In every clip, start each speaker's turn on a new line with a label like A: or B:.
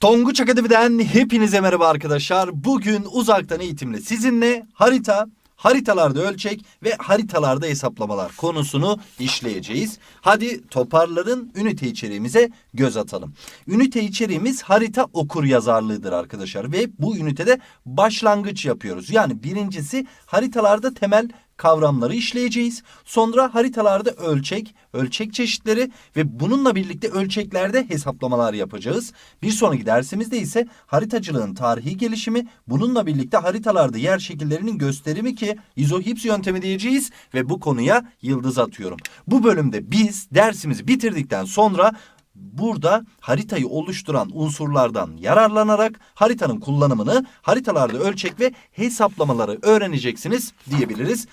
A: Tonguç Akademi'den hepinize merhaba arkadaşlar. Bugün uzaktan eğitimle sizinle harita, haritalarda ölçek ve haritalarda hesaplamalar konusunu işleyeceğiz. Hadi toparların ünite içeriğimize göz atalım. Ünite içeriğimiz harita okur yazarlığıdır arkadaşlar ve bu ünitede başlangıç yapıyoruz. Yani birincisi haritalarda temel kavramları işleyeceğiz. Sonra haritalarda ölçek, ölçek çeşitleri ve bununla birlikte ölçeklerde hesaplamalar yapacağız. Bir sonraki dersimizde ise haritacılığın tarihi gelişimi, bununla birlikte haritalarda yer şekillerinin gösterimi ki izohips yöntemi diyeceğiz ve bu konuya yıldız atıyorum. Bu bölümde biz dersimizi bitirdikten sonra Burada haritayı oluşturan unsurlardan yararlanarak haritanın kullanımını, haritalarda ölçek ve hesaplamaları öğreneceksiniz diyebiliriz.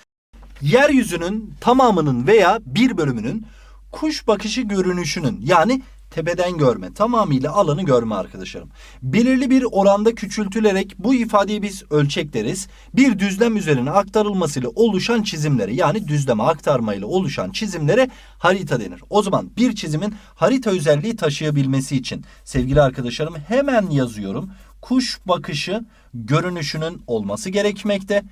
A: Yeryüzünün tamamının veya bir bölümünün kuş bakışı görünüşünün yani tepeden görme, tamamıyla alanı görme arkadaşlarım. Belirli bir oranda küçültülerek bu ifadeyi biz ölçek deriz. Bir düzlem üzerine aktarılmasıyla oluşan çizimlere yani düzleme aktarmayla oluşan çizimlere harita denir. O zaman bir çizimin harita özelliği taşıyabilmesi için sevgili arkadaşlarım hemen yazıyorum. Kuş bakışı görünüşünün olması gerekmekte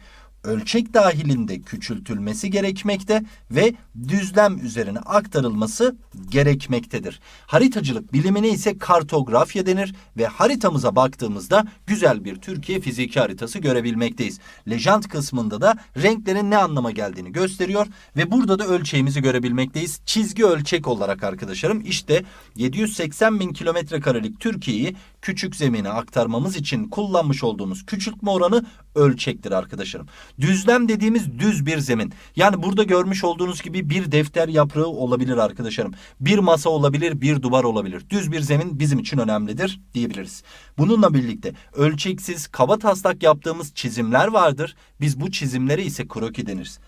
A: ölçek dahilinde küçültülmesi gerekmekte ve düzlem üzerine aktarılması gerekmektedir. Haritacılık bilimine ise kartografya denir ve haritamıza baktığımızda güzel bir Türkiye fiziki haritası görebilmekteyiz. Lejant kısmında da renklerin ne anlama geldiğini gösteriyor ve burada da ölçeğimizi görebilmekteyiz. Çizgi ölçek olarak arkadaşlarım işte 780 bin kilometre karelik Türkiye'yi küçük zemine aktarmamız için kullanmış olduğumuz küçültme oranı ölçektir arkadaşlarım. Düzlem dediğimiz düz bir zemin. Yani burada görmüş olduğunuz gibi bir defter yaprağı olabilir arkadaşlarım. Bir masa olabilir, bir duvar olabilir. Düz bir zemin bizim için önemlidir diyebiliriz. Bununla birlikte ölçeksiz, kaba taslak yaptığımız çizimler vardır. Biz bu çizimlere ise kroki deniriz.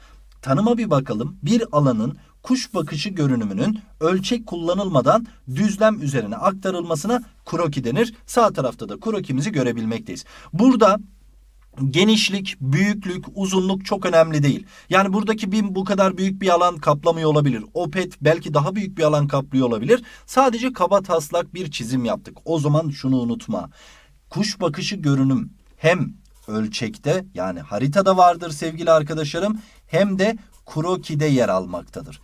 A: Tanıma bir bakalım. Bir alanın kuş bakışı görünümünün ölçek kullanılmadan düzlem üzerine aktarılmasına kroki denir. Sağ tarafta da krokimizi görebilmekteyiz. Burada genişlik, büyüklük, uzunluk çok önemli değil. Yani buradaki bin bu kadar büyük bir alan kaplamıyor olabilir. Opet belki daha büyük bir alan kaplıyor olabilir. Sadece kaba taslak bir çizim yaptık. O zaman şunu unutma. Kuş bakışı görünüm hem ölçekte yani haritada vardır sevgili arkadaşlarım hem de krokide yer almaktadır.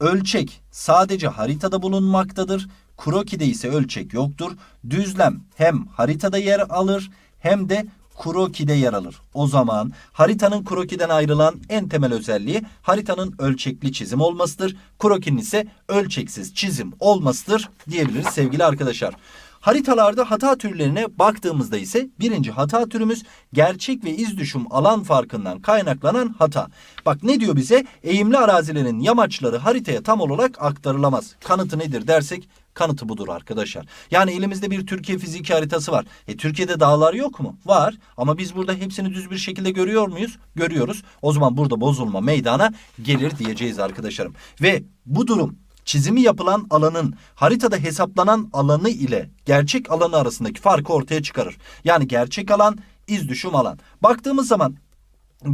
A: Ölçek sadece haritada bulunmaktadır. Krokide ise ölçek yoktur. Düzlem hem haritada yer alır hem de krokide yer alır. O zaman haritanın krokiden ayrılan en temel özelliği haritanın ölçekli çizim olmasıdır. Krokinin ise ölçeksiz çizim olmasıdır diyebiliriz sevgili arkadaşlar. Haritalarda hata türlerine baktığımızda ise birinci hata türümüz gerçek ve iz düşüm alan farkından kaynaklanan hata. Bak ne diyor bize? Eğimli arazilerin yamaçları haritaya tam olarak aktarılamaz. Kanıtı nedir dersek kanıtı budur arkadaşlar. Yani elimizde bir Türkiye fiziki haritası var. E Türkiye'de dağlar yok mu? Var. Ama biz burada hepsini düz bir şekilde görüyor muyuz? Görüyoruz. O zaman burada bozulma meydana gelir diyeceğiz arkadaşlarım. Ve bu durum çizimi yapılan alanın haritada hesaplanan alanı ile gerçek alanı arasındaki farkı ortaya çıkarır. Yani gerçek alan iz düşüm alan. Baktığımız zaman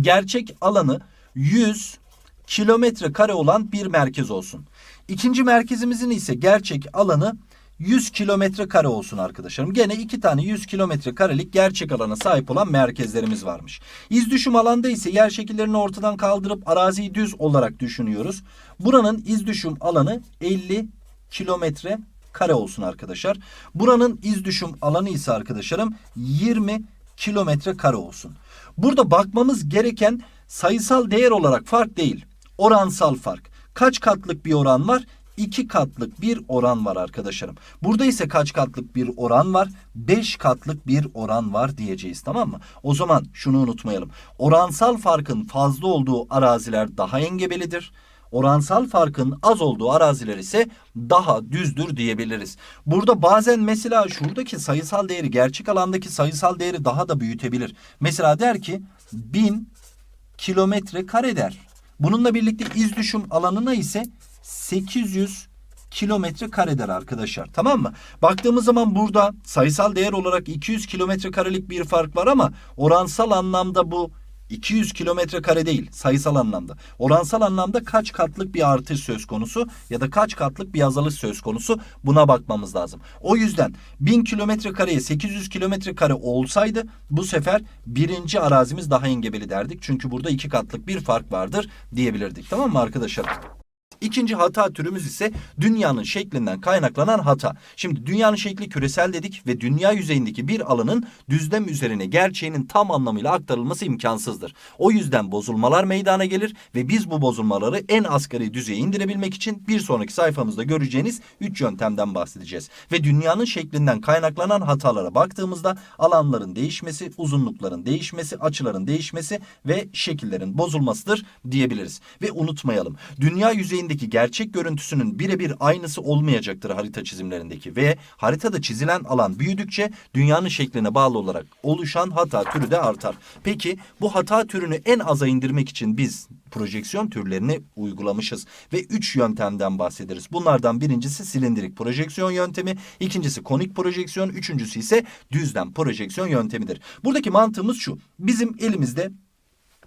A: gerçek alanı 100 kilometre kare olan bir merkez olsun. İkinci merkezimizin ise gerçek alanı 100 kilometre kare olsun arkadaşlarım. Gene iki tane 100 kilometre karelik gerçek alana sahip olan merkezlerimiz varmış. İz düşüm alanda ise yer şekillerini ortadan kaldırıp araziyi düz olarak düşünüyoruz. Buranın iz düşüm alanı 50 kilometre kare olsun arkadaşlar. Buranın iz düşüm alanı ise arkadaşlarım 20 kilometre kare olsun. Burada bakmamız gereken sayısal değer olarak fark değil. Oransal fark. Kaç katlık bir oran var? 2 katlık bir oran var arkadaşlarım. Burada ise kaç katlık bir oran var? 5 katlık bir oran var diyeceğiz tamam mı? O zaman şunu unutmayalım. Oransal farkın fazla olduğu araziler daha engebelidir. Oransal farkın az olduğu araziler ise daha düzdür diyebiliriz. Burada bazen mesela şuradaki sayısal değeri gerçek alandaki sayısal değeri daha da büyütebilir. Mesela der ki 1000 kilometre kare der. Bununla birlikte iz düşüm alanına ise 800 kilometre karedir arkadaşlar. Tamam mı? Baktığımız zaman burada sayısal değer olarak 200 kilometre karelik bir fark var ama oransal anlamda bu 200 kilometre kare değil sayısal anlamda. Oransal anlamda kaç katlık bir artış söz konusu ya da kaç katlık bir azalış söz konusu buna bakmamız lazım. O yüzden 1000 kilometre kareye 800 kilometre kare olsaydı bu sefer birinci arazimiz daha engebeli derdik. Çünkü burada iki katlık bir fark vardır diyebilirdik. Tamam mı arkadaşlar? İkinci hata türümüz ise dünyanın şeklinden kaynaklanan hata. Şimdi dünyanın şekli küresel dedik ve dünya yüzeyindeki bir alanın düzlem üzerine gerçeğinin tam anlamıyla aktarılması imkansızdır. O yüzden bozulmalar meydana gelir ve biz bu bozulmaları en asgari düzeye indirebilmek için bir sonraki sayfamızda göreceğiniz 3 yöntemden bahsedeceğiz. Ve dünyanın şeklinden kaynaklanan hatalara baktığımızda alanların değişmesi, uzunlukların değişmesi, açıların değişmesi ve şekillerin bozulmasıdır diyebiliriz. Ve unutmayalım dünya yüzeyindeki gerçek görüntüsünün birebir aynısı olmayacaktır harita çizimlerindeki ve haritada çizilen alan büyüdükçe dünyanın şekline bağlı olarak oluşan hata türü de artar. Peki bu hata türünü en aza indirmek için biz projeksiyon türlerini uygulamışız ve üç yöntemden bahsederiz. Bunlardan birincisi silindirik projeksiyon yöntemi, ikincisi konik projeksiyon, üçüncüsü ise düzlem projeksiyon yöntemidir. Buradaki mantığımız şu. Bizim elimizde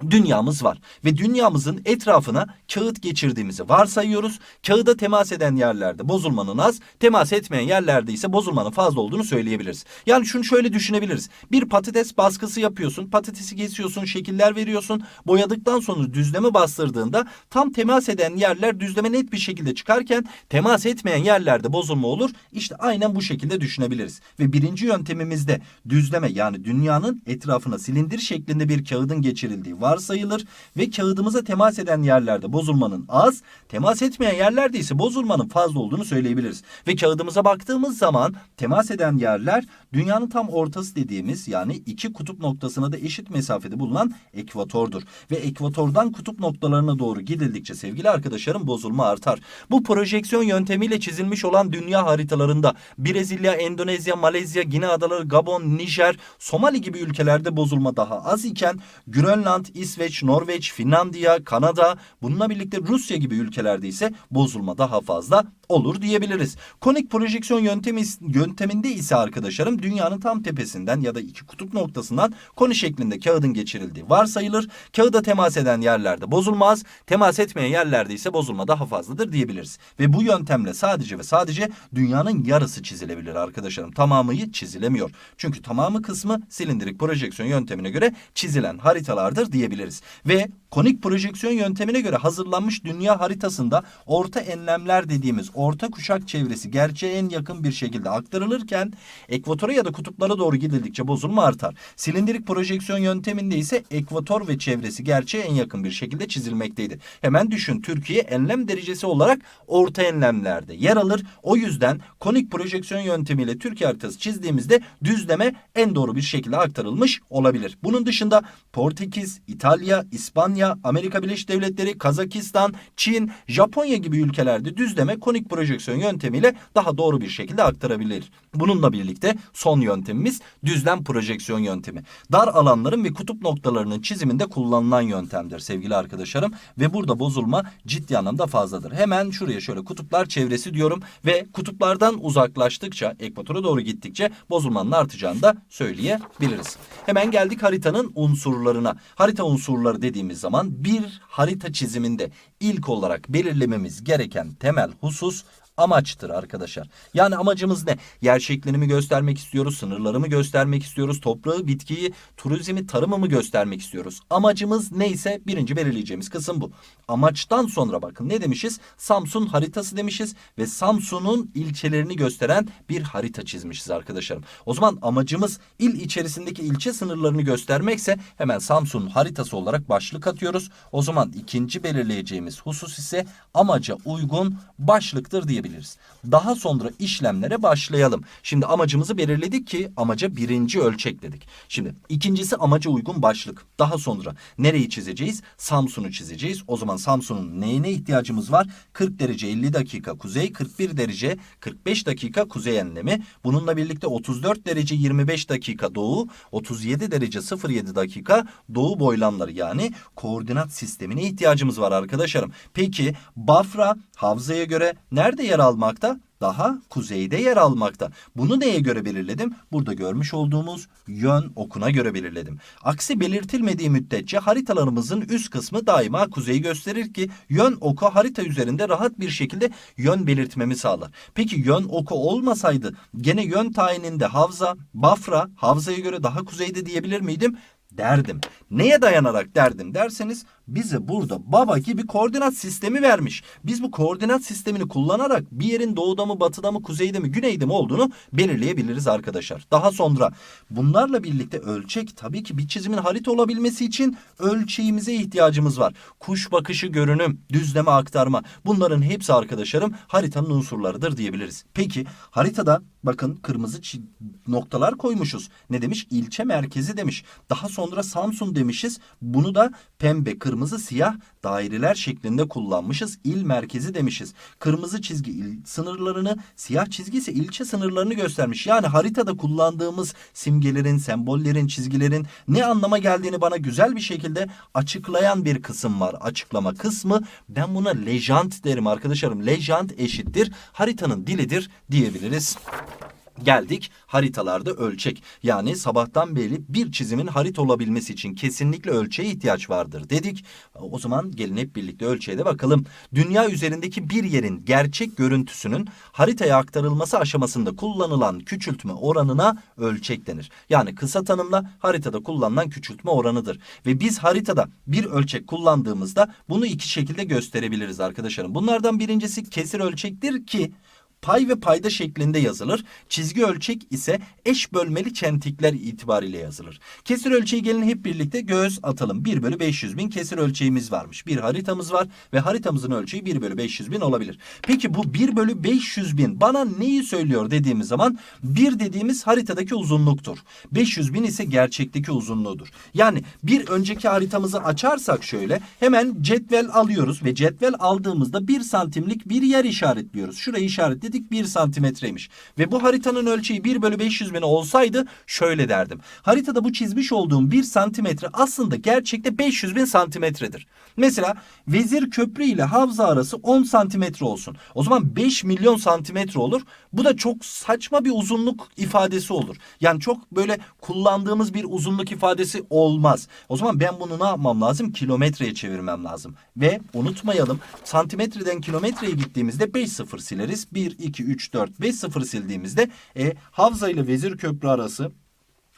A: dünyamız var ve dünyamızın etrafına kağıt geçirdiğimizi varsayıyoruz. Kağıda temas eden yerlerde bozulmanın az, temas etmeyen yerlerde ise bozulmanın fazla olduğunu söyleyebiliriz. Yani şunu şöyle düşünebiliriz. Bir patates baskısı yapıyorsun, patatesi kesiyorsun, şekiller veriyorsun. Boyadıktan sonra düzleme bastırdığında tam temas eden yerler düzleme net bir şekilde çıkarken temas etmeyen yerlerde bozulma olur. İşte aynen bu şekilde düşünebiliriz. Ve birinci yöntemimizde düzleme yani dünyanın etrafına silindir şeklinde bir kağıdın geçirildiği varsayılır ve kağıdımıza temas eden yerlerde bozulmanın az, temas etmeyen yerlerde ise bozulmanın fazla olduğunu söyleyebiliriz. Ve kağıdımıza baktığımız zaman temas eden yerler dünyanın tam ortası dediğimiz yani iki kutup noktasına da eşit mesafede bulunan ekvatordur. Ve ekvatordan kutup noktalarına doğru gidildikçe sevgili arkadaşlarım bozulma artar. Bu projeksiyon yöntemiyle çizilmiş olan dünya haritalarında Brezilya, Endonezya, Malezya, Gine Adaları, Gabon, Nijer, Somali gibi ülkelerde bozulma daha az iken Grönland, İsveç, Norveç, Finlandiya, Kanada bununla birlikte Rusya gibi ülkelerde ise bozulma daha fazla olur diyebiliriz. Konik projeksiyon yöntemi, yönteminde ise arkadaşlarım dünyanın tam tepesinden ya da iki kutup noktasından koni şeklinde kağıdın geçirildiği varsayılır. Kağıda temas eden yerlerde bozulmaz, temas etmeyen yerlerde ise bozulma daha fazladır diyebiliriz. Ve bu yöntemle sadece ve sadece dünyanın yarısı çizilebilir arkadaşlarım. Tamamı çizilemiyor. Çünkü tamamı kısmı silindirik projeksiyon yöntemine göre çizilen haritalardır diyebiliriz. Ve konik projeksiyon yöntemine göre hazırlanmış dünya haritasında orta enlemler dediğimiz orta kuşak çevresi gerçeğe en yakın bir şekilde aktarılırken ekvatora ya da kutuplara doğru gidildikçe bozulma artar. Silindirik projeksiyon yönteminde ise ekvator ve çevresi gerçeğe en yakın bir şekilde çizilmekteydi. Hemen düşün Türkiye enlem derecesi olarak orta enlemlerde yer alır. O yüzden konik projeksiyon yöntemiyle Türkiye haritası çizdiğimizde düzleme en doğru bir şekilde aktarılmış olabilir. Bunun dışında Portekiz, İtalya, İspanya, Amerika Birleşik Devletleri, Kazakistan, Çin, Japonya gibi ülkelerde düzleme konik projeksiyon yöntemiyle daha doğru bir şekilde aktarabilir. Bununla birlikte son yöntemimiz düzlem projeksiyon yöntemi. Dar alanların ve kutup noktalarının çiziminde kullanılan yöntemdir sevgili arkadaşlarım ve burada bozulma ciddi anlamda fazladır. Hemen şuraya şöyle kutuplar çevresi diyorum ve kutuplardan uzaklaştıkça ekvatora doğru gittikçe bozulmanın artacağını da söyleyebiliriz. Hemen geldik haritanın unsurlarına. Harita unsurları dediğimiz zaman bir harita çiziminde ilk olarak belirlememiz gereken temel husus amaçtır arkadaşlar. Yani amacımız ne? Yer şeklini mi göstermek istiyoruz? Sınırları mı göstermek istiyoruz? Toprağı, bitkiyi, turizmi, tarımı mı göstermek istiyoruz? Amacımız neyse birinci belirleyeceğimiz kısım bu. Amaçtan sonra bakın ne demişiz? Samsun haritası demişiz ve Samsun'un ilçelerini gösteren bir harita çizmişiz arkadaşlarım. O zaman amacımız il içerisindeki ilçe sınırlarını göstermekse hemen Samsun haritası olarak başlık atıyoruz. O zaman ikinci belirleyeceğimiz husus ise amaca uygun başlıktır diyebiliriz diyebiliriz. Daha sonra işlemlere başlayalım. Şimdi amacımızı belirledik ki amaca birinci ölçek dedik. Şimdi ikincisi amaca uygun başlık. Daha sonra nereyi çizeceğiz? Samsun'u çizeceğiz. O zaman Samsun'un neyine ihtiyacımız var? 40 derece 50 dakika kuzey, 41 derece 45 dakika kuzey enlemi. Bununla birlikte 34 derece 25 dakika doğu, 37 derece 07 dakika doğu boylamları yani koordinat sistemine ihtiyacımız var arkadaşlarım. Peki Bafra havzaya göre nerede yer yer almakta? daha kuzeyde yer almakta. Bunu neye göre belirledim? Burada görmüş olduğumuz yön okuna göre belirledim. Aksi belirtilmediği müddetçe haritalarımızın üst kısmı daima kuzeyi gösterir ki yön oku harita üzerinde rahat bir şekilde yön belirtmemi sağlar. Peki yön oku olmasaydı gene yön tayininde Havza, Bafra, Havza'ya göre daha kuzeyde diyebilir miydim? derdim. Neye dayanarak derdim derseniz bize burada baba gibi koordinat sistemi vermiş. Biz bu koordinat sistemini kullanarak bir yerin doğuda mı batıda mı kuzeyde mi güneyde mi olduğunu belirleyebiliriz arkadaşlar. Daha sonra bunlarla birlikte ölçek tabii ki bir çizimin harita olabilmesi için ölçeğimize ihtiyacımız var. Kuş bakışı görünüm, düzleme aktarma bunların hepsi arkadaşlarım haritanın unsurlarıdır diyebiliriz. Peki haritada bakın kırmızı noktalar koymuşuz. Ne demiş? İlçe merkezi demiş. Daha sonra Samsun demişiz. Bunu da pembe, kırmızı, siyah daireler şeklinde kullanmışız. İl merkezi demişiz. Kırmızı çizgi il sınırlarını, siyah çizgi ise ilçe sınırlarını göstermiş. Yani haritada kullandığımız simgelerin, sembollerin, çizgilerin ne anlama geldiğini bana güzel bir şekilde açıklayan bir kısım var. Açıklama kısmı. Ben buna lejant derim arkadaşlarım. Lejant eşittir haritanın dilidir diyebiliriz. Geldik haritalarda ölçek. Yani sabahtan beri bir çizimin harita olabilmesi için kesinlikle ölçeğe ihtiyaç vardır dedik. O zaman gelin hep birlikte ölçeğe de bakalım. Dünya üzerindeki bir yerin gerçek görüntüsünün haritaya aktarılması aşamasında kullanılan küçültme oranına ölçek denir. Yani kısa tanımla haritada kullanılan küçültme oranıdır. Ve biz haritada bir ölçek kullandığımızda bunu iki şekilde gösterebiliriz arkadaşlarım. Bunlardan birincisi kesir ölçektir ki pay ve payda şeklinde yazılır. Çizgi ölçek ise eş bölmeli çentikler itibariyle yazılır. Kesir ölçeği gelin hep birlikte göz atalım. 1 bölü 500 bin kesir ölçeğimiz varmış. Bir haritamız var ve haritamızın ölçeği 1 bölü 500 bin olabilir. Peki bu 1 bölü 500 bin bana neyi söylüyor dediğimiz zaman 1 dediğimiz haritadaki uzunluktur. 500 bin ise gerçekteki uzunluğudur. Yani bir önceki haritamızı açarsak şöyle hemen cetvel alıyoruz ve cetvel aldığımızda 1 santimlik bir yer işaretliyoruz. Şurayı işaretledik 1 santimetreymiş. Ve bu haritanın ölçeği 1 bölü 500 bin olsaydı şöyle derdim. Haritada bu çizmiş olduğum 1 santimetre aslında gerçekte 500 bin santimetredir. Mesela Vezir Köprü ile Havza arası 10 santimetre olsun. O zaman 5 milyon santimetre olur. Bu da çok saçma bir uzunluk ifadesi olur. Yani çok böyle kullandığımız bir uzunluk ifadesi olmaz. O zaman ben bunu ne yapmam lazım? Kilometreye çevirmem lazım. Ve unutmayalım santimetreden kilometreye gittiğimizde 5 sıfır sileriz. 1, 2, 3, 4, 5 sıfır sildiğimizde e, Havza ile Vezir Köprü arası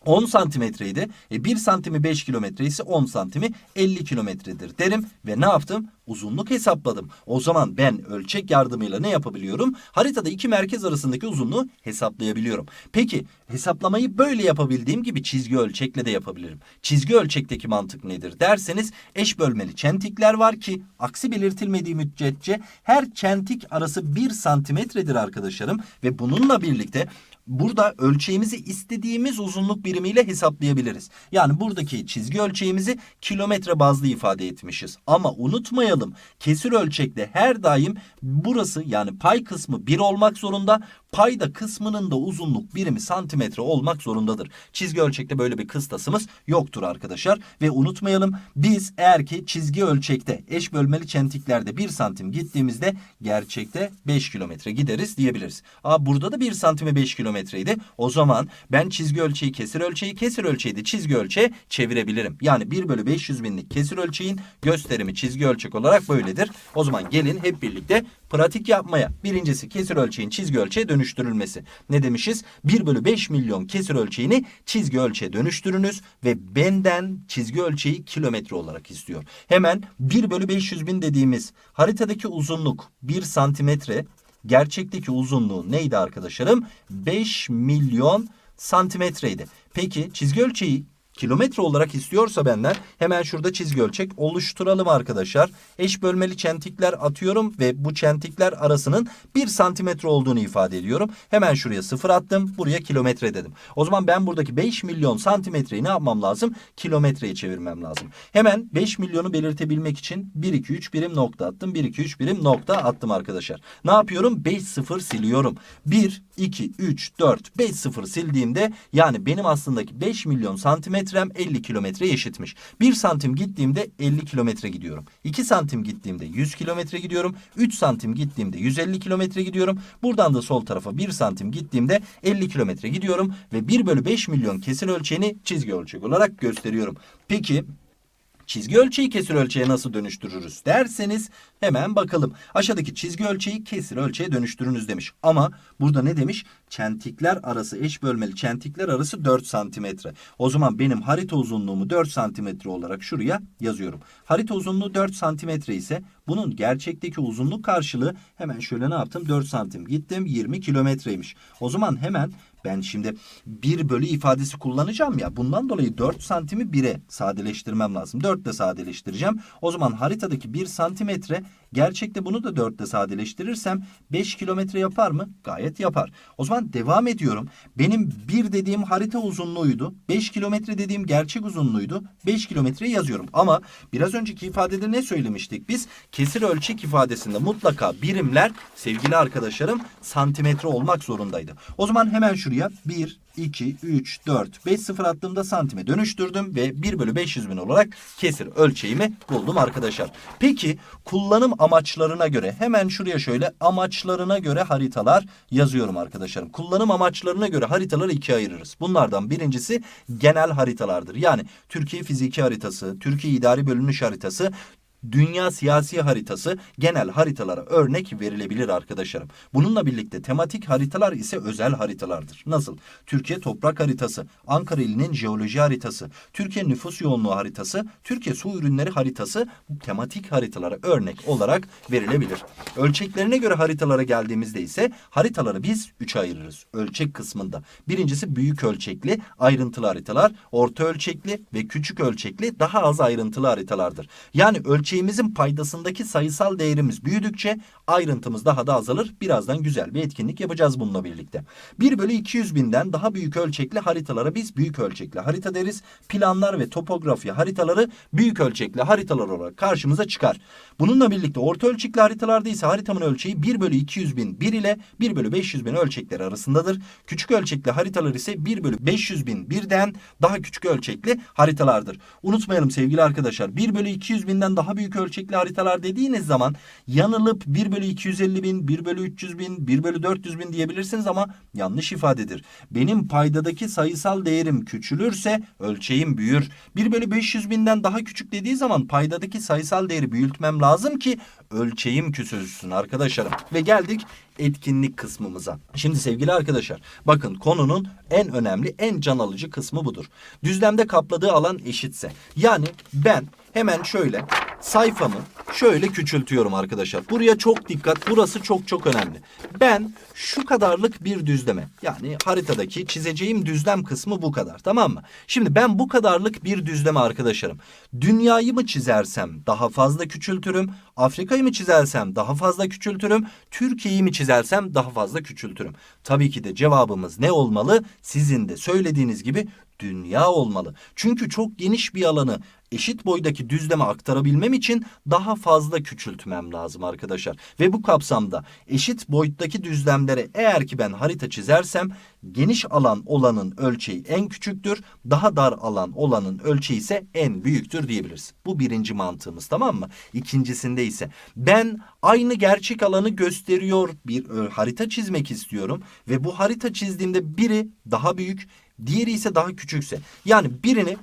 A: 10 santimetreydi. E 1 santimi 5 kilometre ise 10 santimi 50 kilometredir derim ve ne yaptım? Uzunluk hesapladım. O zaman ben ölçek yardımıyla ne yapabiliyorum? Haritada iki merkez arasındaki uzunluğu hesaplayabiliyorum. Peki hesaplamayı böyle yapabildiğim gibi çizgi ölçekle de yapabilirim. Çizgi ölçekteki mantık nedir derseniz eş bölmeli çentikler var ki aksi belirtilmediği müddetçe her çentik arası 1 santimetredir arkadaşlarım ve bununla birlikte burada ölçeğimizi istediğimiz uzunluk birimiyle hesaplayabiliriz. Yani buradaki çizgi ölçeğimizi kilometre bazlı ifade etmişiz. Ama unutmayalım kesir ölçekte her daim burası yani pay kısmı 1 olmak zorunda. Payda kısmının da uzunluk birimi santimetre olmak zorundadır. Çizgi ölçekte böyle bir kıstasımız yoktur arkadaşlar. Ve unutmayalım biz eğer ki çizgi ölçekte eş bölmeli çentiklerde 1 santim gittiğimizde gerçekte 5 kilometre gideriz diyebiliriz. Aa, burada da 1 santime 5 kilometreydi. O zaman ben çizgi ölçeği kesir ölçeği kesir ölçeği de çizgi ölçeğe çevirebilirim. Yani 1 bölü 500 binlik kesir ölçeğin gösterimi çizgi ölçek olarak böyledir. O zaman gelin hep birlikte pratik yapmaya. Birincisi kesir ölçeğin çizgi ölçeğe dönüştürülmesi. Ne demişiz? 1 bölü 5 milyon kesir ölçeğini çizgi ölçeğe dönüştürünüz ve benden çizgi ölçeği kilometre olarak istiyor. Hemen 1 bölü 500 bin dediğimiz haritadaki uzunluk 1 santimetre gerçekteki uzunluğu neydi arkadaşlarım? 5 milyon santimetreydi. Peki çizgi ölçeği kilometre olarak istiyorsa benden hemen şurada çizgi ölçek oluşturalım arkadaşlar. Eş bölmeli çentikler atıyorum ve bu çentikler arasının 1 santimetre olduğunu ifade ediyorum. Hemen şuraya sıfır attım. Buraya kilometre dedim. O zaman ben buradaki 5 milyon santimetreyi ne yapmam lazım? Kilometreye çevirmem lazım. Hemen 5 milyonu belirtebilmek için 1 2 3 birim nokta attım. 1 2 3 birim nokta attım arkadaşlar. Ne yapıyorum? 5 sıfır siliyorum. 1 2 3 4 5 sıfır sildiğimde yani benim aslındaki 5 milyon santimetre metrem 50 kilometre eşitmiş. 1 santim gittiğimde 50 kilometre gidiyorum. 2 santim gittiğimde 100 kilometre gidiyorum. 3 santim gittiğimde 150 kilometre gidiyorum. Buradan da sol tarafa 1 santim gittiğimde 50 kilometre gidiyorum. Ve 1 bölü 5 milyon kesir ölçeğini çizgi ölçek olarak gösteriyorum. Peki Çizgi ölçeği kesir ölçeğe nasıl dönüştürürüz derseniz hemen bakalım. Aşağıdaki çizgi ölçeği kesir ölçeğe dönüştürünüz demiş. Ama burada ne demiş? Çentikler arası eş bölmeli çentikler arası 4 santimetre. O zaman benim harita uzunluğumu 4 santimetre olarak şuraya yazıyorum. Harita uzunluğu 4 santimetre ise bunun gerçekteki uzunluk karşılığı hemen şöyle ne yaptım? 4 santim gittim 20 kilometreymiş. O zaman hemen ben şimdi 1 bölü ifadesi kullanacağım ya. Bundan dolayı 4 santimi 1'e sadeleştirmem lazım. 4 ile sadeleştireceğim. O zaman haritadaki 1 santimetre gerçekte bunu da 4 ile sadeleştirirsem 5 kilometre yapar mı? Gayet yapar. O zaman devam ediyorum. Benim 1 dediğim harita uzunluğuydu. 5 kilometre dediğim gerçek uzunluğuydu. 5 kilometre yazıyorum. Ama biraz önceki ifadede ne söylemiştik biz? Kesir ölçek ifadesinde mutlaka birimler sevgili arkadaşlarım santimetre olmak zorundaydı. O zaman hemen şuraya 1, 2, 3, 4, 5 sıfır attığımda santime dönüştürdüm ve 1 bölü 500 bin olarak kesir ölçeğimi buldum arkadaşlar. Peki kullanım amaçlarına göre hemen şuraya şöyle amaçlarına göre haritalar yazıyorum arkadaşlarım. Kullanım amaçlarına göre haritaları ikiye ayırırız. Bunlardan birincisi genel haritalardır. Yani Türkiye fiziki haritası, Türkiye idari bölünmüş haritası, dünya siyasi haritası genel haritalara örnek verilebilir arkadaşlarım. Bununla birlikte tematik haritalar ise özel haritalardır. Nasıl? Türkiye toprak haritası, Ankara ilinin jeoloji haritası, Türkiye nüfus yoğunluğu haritası, Türkiye su ürünleri haritası tematik haritalara örnek olarak verilebilir. Ölçeklerine göre haritalara geldiğimizde ise haritaları biz üçe ayırırız. Ölçek kısmında. Birincisi büyük ölçekli ayrıntılı haritalar, orta ölçekli ve küçük ölçekli daha az ayrıntılı haritalardır. Yani ölçeğimizin paydasındaki sayısal değerimiz büyüdükçe ayrıntımız daha da azalır. Birazdan güzel bir etkinlik yapacağız bununla birlikte. 1 bölü 200 binden daha büyük ölçekli haritalara biz büyük ölçekli harita deriz. Planlar ve topografi haritaları büyük ölçekli haritalar olarak karşımıza çıkar. Bununla birlikte orta ölçekli haritalarda ise haritamın ölçeği 1 bölü 200 bin 1 ile 1 bölü 500 bin ölçekleri arasındadır. Küçük ölçekli haritalar ise 1 bölü 500 bin birden daha küçük ölçekli haritalardır. Unutmayalım sevgili arkadaşlar 1 bölü 200 binden daha büyük ölçekli haritalar dediğiniz zaman yanılıp 1 bölü 250 bin, 1 bölü 300 bin, 1 bölü 400 bin diyebilirsiniz ama yanlış ifadedir. Benim paydadaki sayısal değerim küçülürse ölçeğim büyür. 1 bölü 500 binden daha küçük dediği zaman paydadaki sayısal değeri büyütmem lazım ki ölçeğim küçülsün arkadaşlarım. Ve geldik etkinlik kısmımıza. Şimdi sevgili arkadaşlar bakın konunun en önemli en can alıcı kısmı budur. Düzlemde kapladığı alan eşitse yani ben hemen şöyle sayfamı şöyle küçültüyorum arkadaşlar. Buraya çok dikkat. Burası çok çok önemli. Ben şu kadarlık bir düzleme yani haritadaki çizeceğim düzlem kısmı bu kadar tamam mı? Şimdi ben bu kadarlık bir düzleme arkadaşlarım. Dünyayı mı çizersem daha fazla küçültürüm. Afrika'yı mı çizersem daha fazla küçültürüm. Türkiye'yi mi çizersem daha fazla küçültürüm. Tabii ki de cevabımız ne olmalı? Sizin de söylediğiniz gibi dünya olmalı. Çünkü çok geniş bir alanı eşit boydaki düzleme aktarabilmem için daha fazla küçültmem lazım arkadaşlar. Ve bu kapsamda eşit boyuttaki düzlemlere eğer ki ben harita çizersem geniş alan olanın ölçeği en küçüktür. Daha dar alan olanın ölçeği ise en büyüktür diyebiliriz. Bu birinci mantığımız tamam mı? İkincisinde ise ben aynı gerçek alanı gösteriyor bir e, harita çizmek istiyorum. Ve bu harita çizdiğimde biri daha büyük diğeri ise daha küçükse. Yani birini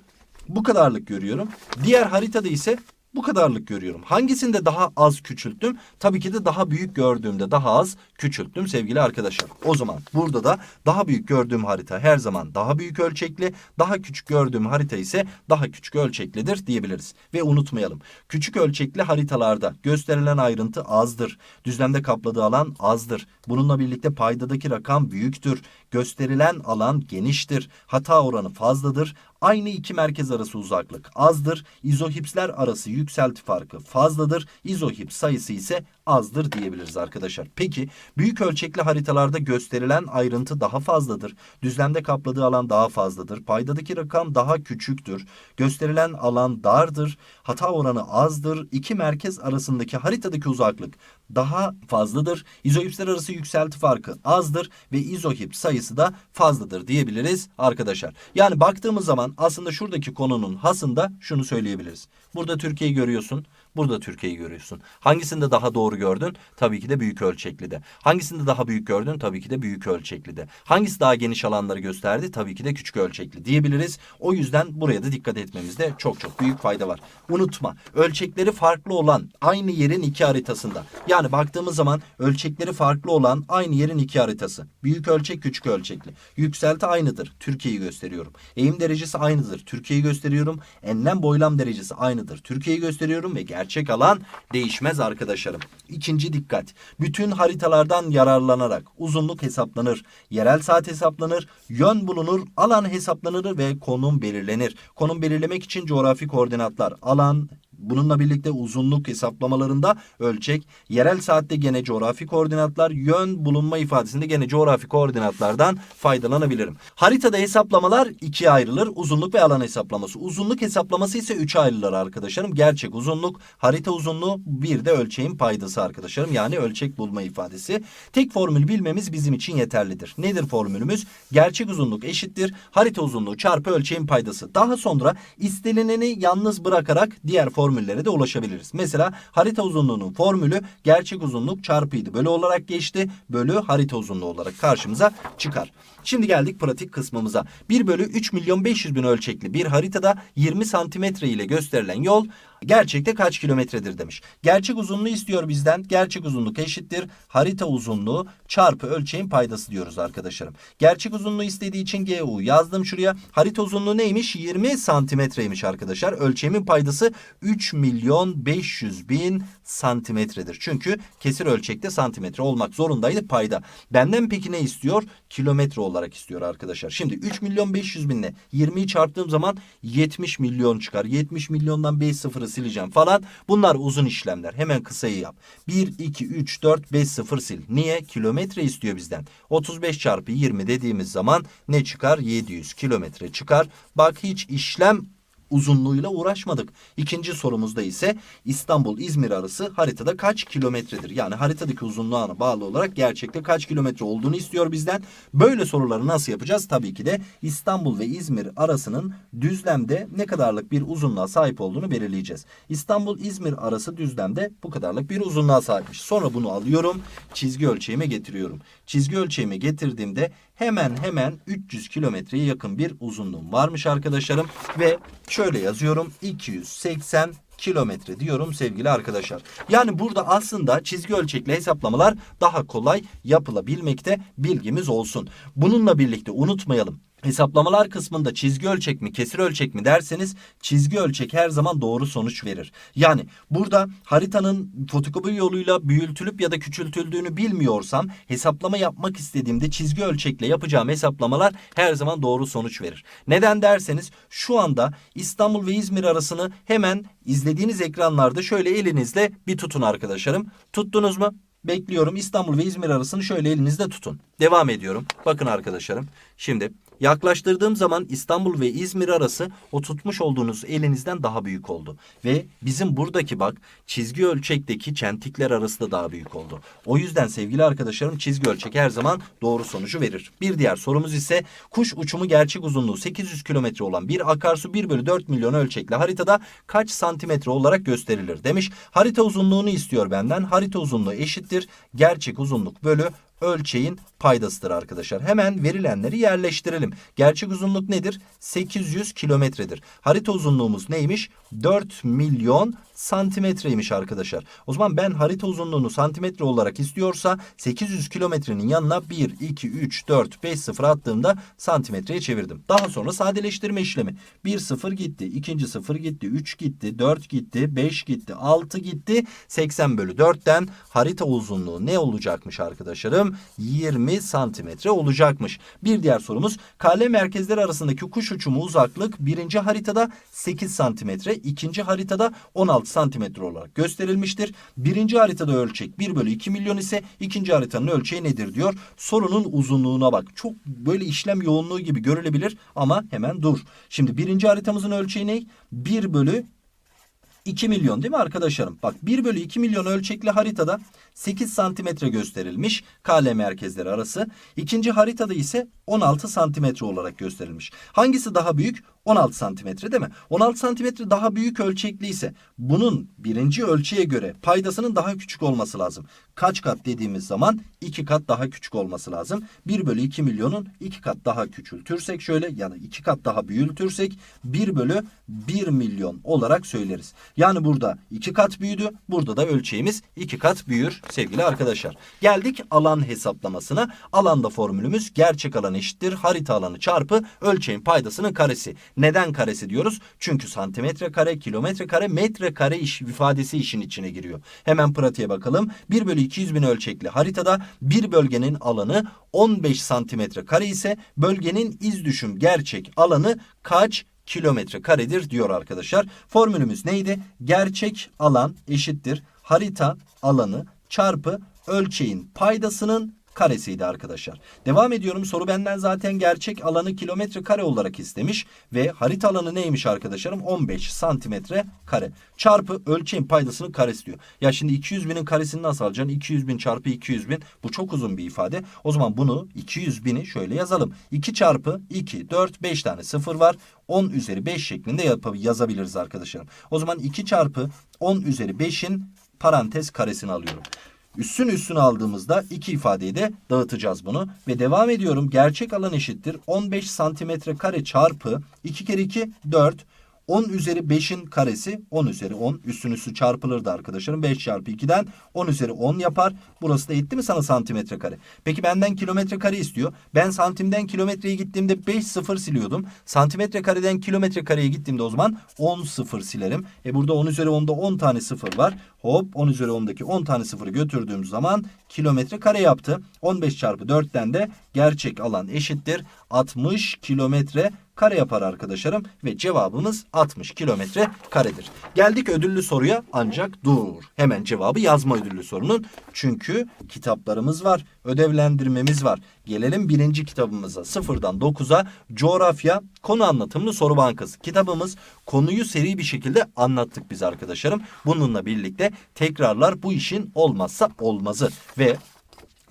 A: bu kadarlık görüyorum. Diğer haritada ise bu kadarlık görüyorum. Hangisinde daha az küçülttüm? Tabii ki de daha büyük gördüğümde daha az küçülttüm sevgili arkadaşlar. O zaman burada da daha büyük gördüğüm harita her zaman daha büyük ölçekli, daha küçük gördüğüm harita ise daha küçük ölçeklidir diyebiliriz. Ve unutmayalım. Küçük ölçekli haritalarda gösterilen ayrıntı azdır. Düzlemde kapladığı alan azdır. Bununla birlikte paydadaki rakam büyüktür. Gösterilen alan geniştir. Hata oranı fazladır. Aynı iki merkez arası uzaklık azdır. İzohipsler arası yükselti farkı fazladır. İzohips sayısı ise azdır diyebiliriz arkadaşlar. Peki büyük ölçekli haritalarda gösterilen ayrıntı daha fazladır. Düzlemde kapladığı alan daha fazladır. Paydadaki rakam daha küçüktür. Gösterilen alan dardır. Hata oranı azdır. İki merkez arasındaki haritadaki uzaklık daha fazladır. İzohipsler arası yükselti farkı azdır ve izohip sayısı da fazladır diyebiliriz arkadaşlar. Yani baktığımız zaman aslında şuradaki konunun hasında şunu söyleyebiliriz. Burada Türkiye'yi görüyorsun. Burada Türkiye'yi görüyorsun. Hangisinde daha doğru gördün? Tabii ki de büyük ölçekli de. Hangisinde daha büyük gördün? Tabii ki de büyük ölçekli de. Hangisi daha geniş alanları gösterdi? Tabii ki de küçük ölçekli diyebiliriz. O yüzden buraya da dikkat etmemizde çok çok büyük fayda var. Unutma ölçekleri farklı olan aynı yerin iki haritasında. Yani baktığımız zaman ölçekleri farklı olan aynı yerin iki haritası. Büyük ölçek küçük ölçekli. Yükselti aynıdır. Türkiye'yi gösteriyorum. Eğim derecesi aynıdır. Türkiye'yi gösteriyorum. Enlem boylam derecesi aynıdır. Türkiye'yi gösteriyorum ve gerçek alan değişmez arkadaşlarım. İkinci dikkat. Bütün haritalardan yararlanarak uzunluk hesaplanır. Yerel saat hesaplanır. Yön bulunur. Alan hesaplanır ve konum belirlenir. Konum belirlemek için coğrafi koordinatlar, alan, Bununla birlikte uzunluk hesaplamalarında ölçek, yerel saatte gene coğrafi koordinatlar, yön bulunma ifadesinde gene coğrafi koordinatlardan faydalanabilirim. Haritada hesaplamalar ikiye ayrılır. Uzunluk ve alan hesaplaması. Uzunluk hesaplaması ise üçe ayrılır arkadaşlarım. Gerçek uzunluk, harita uzunluğu, bir de ölçeğin paydası arkadaşlarım. Yani ölçek bulma ifadesi. Tek formül bilmemiz bizim için yeterlidir. Nedir formülümüz? Gerçek uzunluk eşittir. Harita uzunluğu çarpı ölçeğin paydası. Daha sonra istenileni yalnız bırakarak diğer formüllere de ulaşabiliriz. Mesela harita uzunluğunun formülü gerçek uzunluk çarpıydı. Bölü olarak geçti. Bölü harita uzunluğu olarak karşımıza çıkar. Şimdi geldik pratik kısmımıza. 1 bölü 3 milyon 500 bin ölçekli bir haritada 20 santimetre ile gösterilen yol gerçekte kaç kilometredir demiş. Gerçek uzunluğu istiyor bizden. Gerçek uzunluk eşittir. Harita uzunluğu çarpı ölçeğin paydası diyoruz arkadaşlarım. Gerçek uzunluğu istediği için GU yazdım şuraya. Harita uzunluğu neymiş? 20 santimetreymiş arkadaşlar. Ölçeğimin paydası 3 milyon 500 bin santimetredir. Çünkü kesir ölçekte santimetre olmak zorundaydı payda. Benden peki ne istiyor? Kilometre olarak istiyor arkadaşlar. Şimdi 3 milyon 500 binle 20'yi çarptığım zaman 70 milyon çıkar. 70 milyondan 5 sıfırı sileceğim falan. Bunlar uzun işlemler. Hemen kısayı yap. 1, 2, 3, 4, 5 sıfır sil. Niye? Kilometre istiyor bizden. 35 çarpı 20 dediğimiz zaman ne çıkar? 700 kilometre çıkar. Bak hiç işlem uzunluğuyla uğraşmadık. İkinci sorumuzda ise İstanbul-İzmir arası haritada kaç kilometredir? Yani haritadaki uzunluğuna bağlı olarak gerçekte kaç kilometre olduğunu istiyor bizden. Böyle soruları nasıl yapacağız? Tabii ki de İstanbul ve İzmir arasının düzlemde ne kadarlık bir uzunluğa sahip olduğunu belirleyeceğiz. İstanbul-İzmir arası düzlemde bu kadarlık bir uzunluğa sahipmiş. Sonra bunu alıyorum, çizgi ölçeğime getiriyorum. Çizgi ölçeğime getirdiğimde hemen hemen 300 kilometreye yakın bir uzunluğum varmış arkadaşlarım ve şöyle yazıyorum 280 kilometre diyorum sevgili arkadaşlar. Yani burada aslında çizgi ölçekli hesaplamalar daha kolay yapılabilmekte bilgimiz olsun. Bununla birlikte unutmayalım. Hesaplamalar kısmında çizgi ölçek mi kesir ölçek mi derseniz çizgi ölçek her zaman doğru sonuç verir. Yani burada haritanın fotokopi yoluyla büyütülüp ya da küçültüldüğünü bilmiyorsam hesaplama yapmak istediğimde çizgi ölçekle yapacağım hesaplamalar her zaman doğru sonuç verir. Neden derseniz şu anda İstanbul ve İzmir arasını hemen izlediğiniz ekranlarda şöyle elinizle bir tutun arkadaşlarım. Tuttunuz mu? Bekliyorum İstanbul ve İzmir arasını şöyle elinizde tutun. Devam ediyorum. Bakın arkadaşlarım. Şimdi yaklaştırdığım zaman İstanbul ve İzmir arası o tutmuş olduğunuz elinizden daha büyük oldu. Ve bizim buradaki bak çizgi ölçekteki çentikler arası da daha büyük oldu. O yüzden sevgili arkadaşlarım çizgi ölçek her zaman doğru sonucu verir. Bir diğer sorumuz ise kuş uçumu gerçek uzunluğu 800 kilometre olan bir akarsu 1 bölü 4 milyon ölçekli haritada kaç santimetre olarak gösterilir demiş. Harita uzunluğunu istiyor benden. Harita uzunluğu eşittir. Gerçek uzunluk bölü ölçeğin paydasıdır arkadaşlar. Hemen verilenleri yerleştirelim. Gerçek uzunluk nedir? 800 kilometredir. Harita uzunluğumuz neymiş? 4 milyon santimetreymiş arkadaşlar. O zaman ben harita uzunluğunu santimetre olarak istiyorsa 800 kilometrenin yanına 1, 2, 3, 4, 5 sıfır attığımda santimetreye çevirdim. Daha sonra sadeleştirme işlemi. 1 sıfır gitti, ikinci sıfır gitti, 3 gitti, 4 gitti, 5 gitti, 6 gitti. 80 bölü 4'ten harita uzunluğu ne olacakmış arkadaşlarım? 20 santimetre olacakmış. Bir diğer sorumuz kale merkezleri arasındaki kuş uçumu uzaklık birinci haritada 8 santimetre, ikinci haritada 16 santimetre olarak gösterilmiştir. Birinci haritada ölçek 1 bölü 2 milyon ise ikinci haritanın ölçeği nedir diyor. Sorunun uzunluğuna bak. Çok böyle işlem yoğunluğu gibi görülebilir ama hemen dur. Şimdi birinci haritamızın ölçeği ne? 1 bölü 2 milyon değil mi arkadaşlarım? Bak 1 bölü 2 milyon ölçekli haritada 8 santimetre gösterilmiş KL merkezleri arası. İkinci haritada ise 16 santimetre olarak gösterilmiş. Hangisi daha büyük? 16 santimetre değil mi? 16 santimetre daha büyük ölçekli ise bunun birinci ölçüye göre paydasının daha küçük olması lazım. Kaç kat dediğimiz zaman 2 kat daha küçük olması lazım. 1 bölü 2 milyonun 2 kat daha küçültürsek şöyle ya da 2 kat daha büyütürsek 1 bölü 1 milyon olarak söyleriz. Yani burada 2 kat büyüdü. Burada da ölçeğimiz 2 kat büyür sevgili arkadaşlar. Geldik alan hesaplamasına. Alanda formülümüz gerçek alan eşittir harita alanı çarpı ölçeğin paydasının karesi. Neden karesi diyoruz? Çünkü santimetre kare, kilometre kare, metre kare iş, ifadesi işin içine giriyor. Hemen pratiğe bakalım. 1 bölü 200 bin ölçekli haritada bir bölgenin alanı 15 santimetre kare ise bölgenin iz düşüm gerçek alanı kaç kilometre karedir diyor arkadaşlar. Formülümüz neydi? Gerçek alan eşittir harita alanı çarpı ölçeğin paydasının karesiydi arkadaşlar. Devam ediyorum. Soru benden zaten gerçek alanı kilometre kare olarak istemiş ve harita alanı neymiş arkadaşlarım? 15 santimetre kare. Çarpı ölçeğin paydasının karesi diyor. Ya şimdi 200 binin karesini nasıl alacaksın? 200 bin çarpı 200 bin. Bu çok uzun bir ifade. O zaman bunu 200 bini şöyle yazalım. 2 çarpı 2, 4, 5 tane sıfır var. 10 üzeri 5 şeklinde yazabiliriz arkadaşlarım. O zaman 2 çarpı 10 üzeri 5'in parantez karesini alıyorum. Üssün üstünü aldığımızda iki ifadeyi de dağıtacağız bunu. Ve devam ediyorum. Gerçek alan eşittir. 15 santimetre kare çarpı 2 kere 2 4. 10 üzeri 5'in karesi 10 üzeri 10. Üstün üstü çarpılırdı arkadaşlarım. 5 çarpı 2'den 10 üzeri 10 yapar. Burası da etti mi sana santimetre kare? Peki benden kilometre kare istiyor. Ben santimden kilometreye gittiğimde 5 sıfır siliyordum. Santimetre kareden kilometre kareye gittiğimde o zaman 10 sıfır silerim. E burada 10 üzeri 10'da 10 tane sıfır var. Hop 10 üzeri 10'daki 10 tane sıfırı götürdüğüm zaman kilometre kare yaptı. 15 çarpı 4'ten de gerçek alan eşittir. 60 kilometre kare yapar arkadaşlarım ve cevabımız 60 kilometre karedir. Geldik ödüllü soruya ancak dur. Hemen cevabı yazma ödüllü sorunun. Çünkü kitaplarımız var, ödevlendirmemiz var. Gelelim birinci kitabımıza sıfırdan 9'a coğrafya konu anlatımlı soru bankası. Kitabımız konuyu seri bir şekilde anlattık biz arkadaşlarım. Bununla birlikte tekrarlar bu işin olmazsa olmazı ve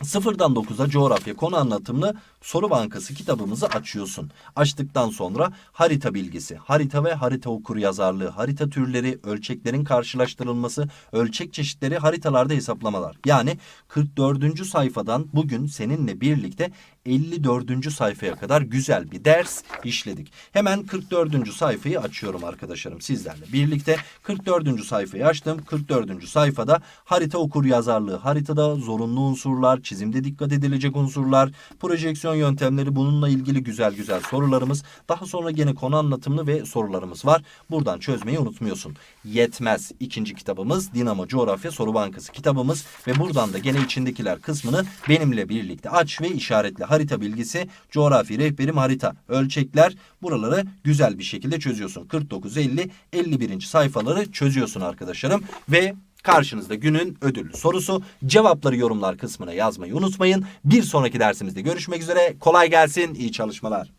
A: Sıfırdan 9'a coğrafya konu anlatımlı soru bankası kitabımızı açıyorsun. Açtıktan sonra harita bilgisi, harita ve harita okur yazarlığı, harita türleri, ölçeklerin karşılaştırılması, ölçek çeşitleri, haritalarda hesaplamalar. Yani 44. sayfadan bugün seninle birlikte 54. sayfaya kadar güzel bir ders işledik. Hemen 44. sayfayı açıyorum arkadaşlarım sizlerle birlikte. 44. sayfayı açtım. 44. sayfada harita okur yazarlığı, haritada zorunlu unsurlar, çizimde dikkat edilecek unsurlar, projeksiyon yöntemleri bununla ilgili güzel güzel sorularımız. Daha sonra gene konu anlatımlı ve sorularımız var. Buradan çözmeyi unutmuyorsun. Yetmez ikinci kitabımız Dinamo Coğrafya Soru Bankası kitabımız ve buradan da gene içindekiler kısmını benimle birlikte aç ve işaretle harita bilgisi, coğrafi rehberim harita, ölçekler buraları güzel bir şekilde çözüyorsun. 49 50 51. sayfaları çözüyorsun arkadaşlarım ve Karşınızda günün ödüllü sorusu. Cevapları yorumlar kısmına yazmayı unutmayın. Bir sonraki dersimizde görüşmek üzere. Kolay gelsin, iyi çalışmalar.